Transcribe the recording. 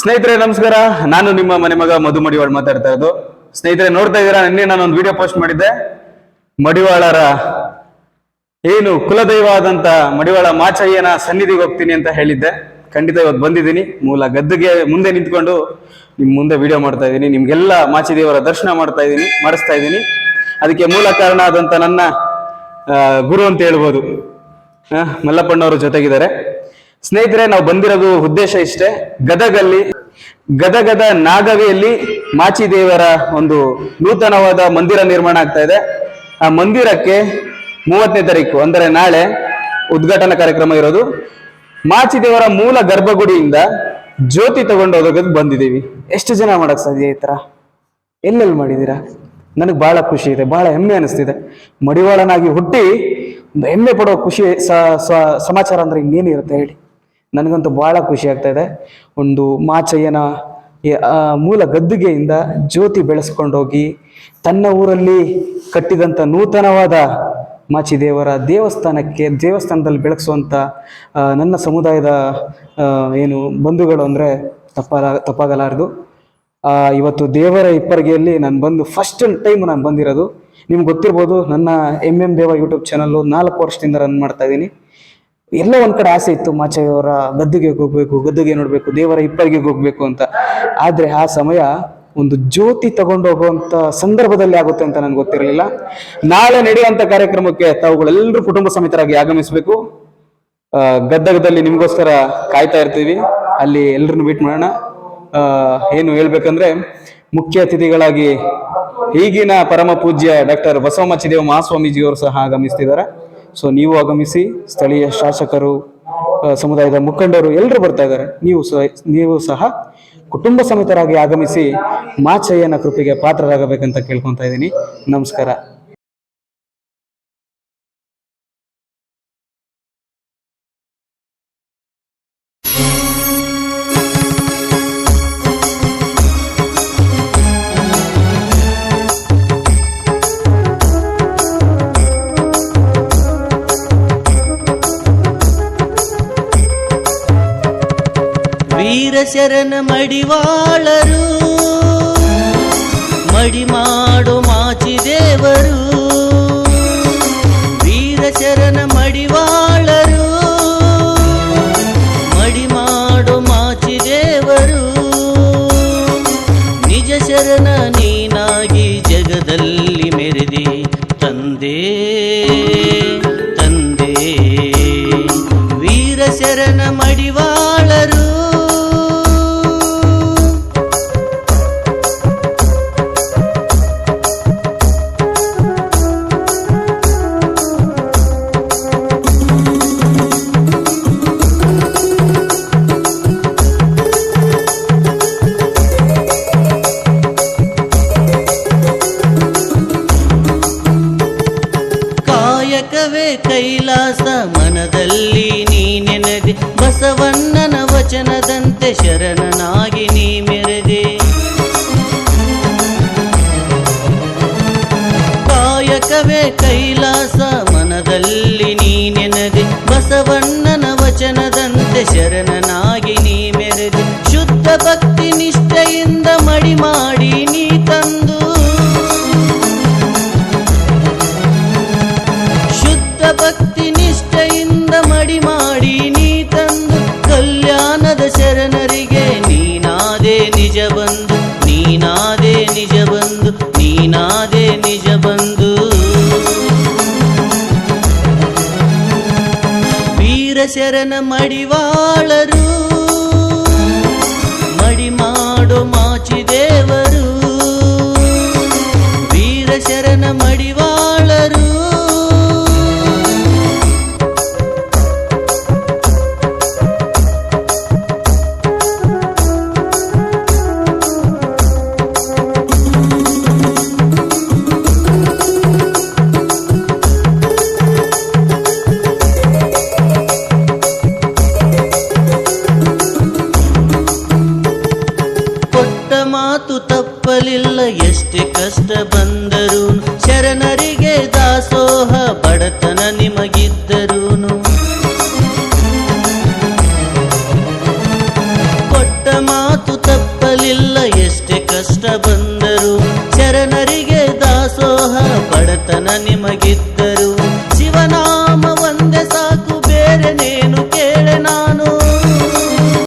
ಸ್ನೇಹಿತರೆ, ನಮಸ್ಕಾರ. ನಾನು ನಿಮ್ಮ ಮನೆ ಮಗ ಮಧು ಮಡಿವಾಳ್ ಮಾತಾಡ್ತಾ ಇರೋದು. ಸ್ನೇಹಿತರೆ, ನೋಡ್ತಾ ಇದ್ದೀರಾ? ನಿನ್ನೆ ನಾನು ಒಂದು ವಿಡಿಯೋ ಪೋಸ್ಟ್ ಮಾಡಿದ್ದೆ. ಮಡಿವಾಳರ ಏನು ಕುಲದೈವ ಆದಂತ ಮಡಿವಾಳ ಮಾಚಯ್ಯನ ಸನ್ನಿಧಿಗೆ ಹೋಗ್ತೀನಿ ಅಂತ ಹೇಳಿದ್ದೆ. ಖಂಡಿತ ಇವತ್ತು ಬಂದಿದ್ದೀನಿ. ಮೂಲ ಗದ್ದುಗೆ ಮುಂದೆ ನಿಂತ್ಕೊಂಡು ನಿಮ್ ಮುಂದೆ ವಿಡಿಯೋ ಮಾಡ್ತಾ ಇದ್ದೀನಿ. ನಿಮ್ಗೆಲ್ಲ ಮಾಚಿದೇವರ ದರ್ಶನ ಮಾಡ್ತಾ ಇದ್ದೀನಿ, ಮಾಡಿಸ್ತಾ ಇದ್ದೀನಿ. ಅದಕ್ಕೆ ಮೂಲ ಕಾರಣ ಆದಂತ ನನ್ನ ಗುರು ಅಂತ ಹೇಳ್ಬೋದು. ಮಲ್ಲಪ್ಪಣ್ಣವರು ಜೊತೆಗಿದ್ದಾರೆ. ಸ್ನೇಹಿತರೆ, ನಾವು ಬಂದಿರೋದು ಉದ್ದೇಶ ಇಷ್ಟೇ, ಗದಗಲ್ಲಿ, ಗದಗದ ನಾಗವಿಯಲ್ಲಿ ಮಾಚಿದೇವರ ಒಂದು ನೂತನವಾದ ಮಂದಿರ ನಿರ್ಮಾಣ ಆಗ್ತಾ ಇದೆ. ಆ ಮಂದಿರಕ್ಕೆ ಮೂವತ್ತನೇ ತಾರೀಕು, ಅಂದರೆ ನಾಳೆ ಉದ್ಘಾಟನಾ ಕಾರ್ಯಕ್ರಮ ಇರೋದು. ಮಾಚಿದೇವರ ಮೂಲ ಗರ್ಭಗುಡಿಯಿಂದ ಜ್ಯೋತಿ ತಗೊಂಡು ಹೋಗೋದಕ್ಕೆ ಬಂದಿದ್ದೀವಿ. ಎಷ್ಟು ಜನ ಮಾಡಕ್ ಸಾಧ್ಯ ಈ ತರ? ಎಲ್ಲೆಲ್ಲಿ ಮಾಡಿದ್ದೀರಾ? ನನಗೆ ಬಹಳ ಖುಷಿ ಇದೆ ಬಹಳ ಹೆಮ್ಮೆ ಅನಿಸ್ತಿದೆ. ಮಡಿವಾಳನಾಗಿ ಹುಟ್ಟಿ ಒಂದು ಹೆಮ್ಮೆ ಪಡೋ ಖುಷಿ ಸಮಾಚಾರ ಅಂದ್ರೆ ಇನ್ನೇನಿರುತ್ತೆ ಹೇಳಿ. ನನಗಂತೂ ಬಹಳ ಖುಷಿ ಆಗ್ತಾ ಇದೆ. ಒಂದು ಮಾಚಯ್ಯನ ಮೂಲ ಗದ್ದುಗೆಯಿಂದ ಜ್ಯೋತಿ ಬೆಳೆಸ್ಕೊಂಡೋಗಿ ತನ್ನ ಊರಲ್ಲಿ ಕಟ್ಟಿದಂಥ ನೂತನವಾದ ಮಾಚಿದೇವರ ದೇವಸ್ಥಾನಕ್ಕೆ, ದೇವಸ್ಥಾನದಲ್ಲಿ ಬೆಳಗಿಸುವಂಥ ನನ್ನ ಸಮುದಾಯದ ಏನು ಬಂಧುಗಳು ಅಂದರೆ ತಪ್ಪಾಲ ತಪ್ಪಾಗಲಾರದು. ಇವತ್ತು ದೇವರ ಇಪ್ಪರಿಗೆಯಲ್ಲಿ ನಾನು ಬಂದು ಫಸ್ಟ್ ಟೈಮ್ ನಾನು ಬಂದಿರೋದು. ನಿಮ್ಗೆ ಗೊತ್ತಿರ್ಬೋದು, ನನ್ನ M M Deva YouTube channel ನಾಲ್ಕು ವರ್ಷದಿಂದ ರನ್ ಮಾಡ್ತಾ ಇದ್ದೀನಿ. ಎಲ್ಲೋ ಒಂದ್ ಕಡೆ ಆಸೆ ಇತ್ತು ಮಾಚಯ್ಯವರ ಗದ್ದುಗೆ ಹೋಗ್ಬೇಕು, ಗದ್ದುಗೆ ನೋಡ್ಬೇಕು, ದೇವರ ಇಪ್ಪರಿಗೆ ಹೋಗ್ಬೇಕು ಅಂತ. ಆದ್ರೆ ಆ ಸಮಯ ಒಂದು ಜ್ಯೋತಿ ತಗೊಂಡು ಹೋಗುವಂತ ಸಂದರ್ಭದಲ್ಲಿ ಆಗುತ್ತೆ ಅಂತ ನನ್ಗೆ ಗೊತ್ತಿರಲಿಲ್ಲ. ನಾಳೆ ನಡೆಯುವಂತ ಕಾರ್ಯಕ್ರಮಕ್ಕೆ ತಾವುಗಳೆಲ್ಲರೂ ಕುಟುಂಬ ಸಮೇತರಾಗಿ ಆಗಮಿಸಬೇಕು. ಗದ್ದಗದಲ್ಲಿ ನಿಮ್ಗೋಸ್ಕರ ಕಾಯ್ತಾ ಇರ್ತೀವಿ. ಅಲ್ಲಿ ಎಲ್ಲರನ್ನು ಮೀಟ್ ಮಾಡೋಣ. ಏನು ಹೇಳ್ಬೇಕಂದ್ರೆ ಮುಖ್ಯ ಅತಿಥಿಗಳಾಗಿ ಈಗಿನ ಪರಮ ಪೂಜ್ಯ ಡಾಕ್ಟರ್ ಬಸವಮಚ್ಚಿದೇವ ಮಹಾಸ್ವಾಮೀಜಿಯವರು ಸಹ ಆಗಮಿಸ್ತಿದ್ದಾರೆ. ಸೊ ನೀವು ಆಗಮಿಸಿ ಸ್ಥಳೀಯ ಶಾಸಕರು ಸಮುದಾಯದ ಮುಖಂಡರು ಎಲ್ಲರೂ ಬರ್ತಾ ಇದ್ದಾರೆ. ನೀವು ಸಹ ನೀವು ಸಹ ಕುಟುಂಬ ಸಮೇತರಾಗಿ ಆಗಮಿಸಿ ಮಾಚಯ್ಯನ ಕೃಪೆಗೆ ಪಾತ್ರರಾಗಬೇಕಂತ ಕೇಳ್ಕೊತಾ ಇದ್ದೀನಿ. ನಮಸ್ಕಾರ. ವೀರಶರಣ ಮಡಿವಾಳರು. ಮಡಿಮಾಡು ಮಾಚಿದೇವರು ವೀರಶರಣ ಮಡಿವಾಳರು. ಮಡಿಮಾಡು ಮಾಚಿದೇವರು ನಿಜ ಶರಣ ನೀನಾಗಿ ಜಗದಲ್ಲಿ ಮೆರೆದಿ ತಂದೆ ತಂದೆ. ವೀರ ಶರಣ ಮಡಿವಾಳರು. ಬಸವಣ್ಣನ ವಚನದಂತೆ ಶರಣನಾಗಿ ನೀ ಮೆರೆದೆ. ಕಾಯಕವೇ ಕೈಲಾಸ ಮನದಲ್ಲಿ ನೀ ನೆನೆದೆ. ಬಸವಣ್ಣನ ವಚನದಂತೆ ಶರಣನಾಗಿ ನೀ ಮೆರೆದೆ. ಶುದ್ಧ ಭಕ್ತಿ ಬಂದು ವೀರ ಶರಣ ಮಡಿವಾಳರು ಮಾತು ತಪ್ಪಲಿಲ್ಲ, ಎಷ್ಟು ಕಷ್ಟ ಬಂದರೂ ಶರಣರಿಗೆ ದಾಸೋಹ, ಬಡತನ ನಿಮಗಿದ್ದರೂನು. ಕೊಟ್ಟ ಮಾತು ತಪ್ಪಲಿಲ್ಲ, ಎಷ್ಟು ಕಷ್ಟ ಬಂದರು ಶರಣರಿಗೆ ದಾಸೋಹ, ಬಡತನ ನಿಮಗಿದ್ದರು